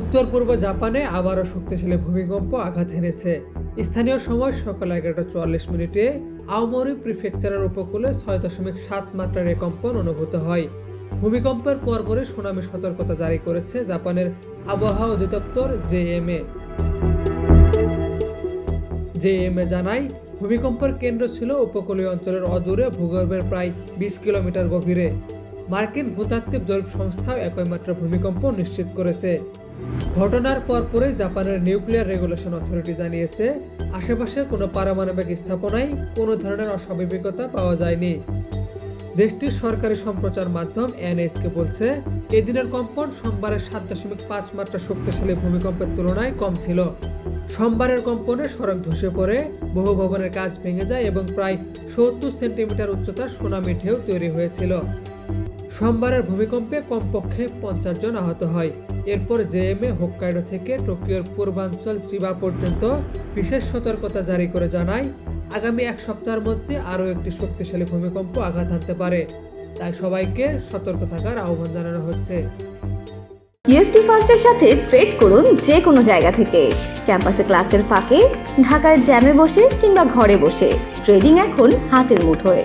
উত্তর পূর্ব জাপানে আবারও শক্তিশালী ভূমিকম্প আঘাত এনেছে স্থানীয় সময় সকাল এগারোটা চুয়াল্লিশ মিনিটে আওমরি প্রিফেকচারের উপকূলে ছয় দশমিক সাত মাত্রার এ কম্পন অনুভূত হয়। ভূমিকম্পের পরপরই সুনামি সতর্কতা জারি করেছে জাপানের আবহাওয়া অধিদপ্তর জেএমএ। জেএমএ জানায়, ভূমিকম্পের কেন্দ্র ছিল উপকূলীয় অঞ্চলের অদূরে, ভূগর্ভের প্রায় বিশ কিলোমিটার গভীরে। মার্কিন ভূতাত্ত্বিক জরিপ সংস্থাও একই মাত্রা ভূমিকম্প নিশ্চিত করেছে। ঘটনার পরপরই জাপানের নিউক্লিয়ার রেগুলেশন অথরিটি জানিয়েছে, আশেপাশে কোনো পারমাণবিক স্থাপনায় কোনো ধরনের অস্বাভাবিকতা পাওয়া যায়নি। দেশটির সরকারি সম্প্রচার মাধ্যম এনএসকে বলছে, এদিনের কম্পন সোমবারের সাত দশমিক পাঁচ মাত্রা শক্তিশালী ভূমিকম্পের তুলনায় কম ছিল। সোমবারের কম্পনে সড়ক ধসে পড়ে, বহু ভবনের কাজ ভেঙে যায় এবং প্রায় সত্তর সেন্টিমিটার উচ্চতার সুনামি ঢেউ তৈরি হয়েছিল। সোমবারের ভূমিকম্পে কমপক্ষে পঞ্চাশ জন আহত হয়। এরপর জেএমএ হোক্কাইডো থেকে টোকিওর পূর্বাঞ্চল চিবা পর্যন্ত বিশেষ সতর্কতা জারি করে জানায়, আগামী এক সপ্তাহের মধ্যে আরও একটি শক্তিশালী ভূমিকম্প আঘাত হানতে পারে। তাই সবাইকে সতর্ক থাকার আহ্বান জানানো হচ্ছে। ইএফটি ফার্স্টের সাথে ট্রেড করুন যে কোনো জায়গা থেকে। ক্যাম্পাসে ক্লাসের ফাঁকে, ঢাকার জ্যামে বসে কিংবা ঘরে বসে। ট্রেডিং এখন হাতের মুঠোয়।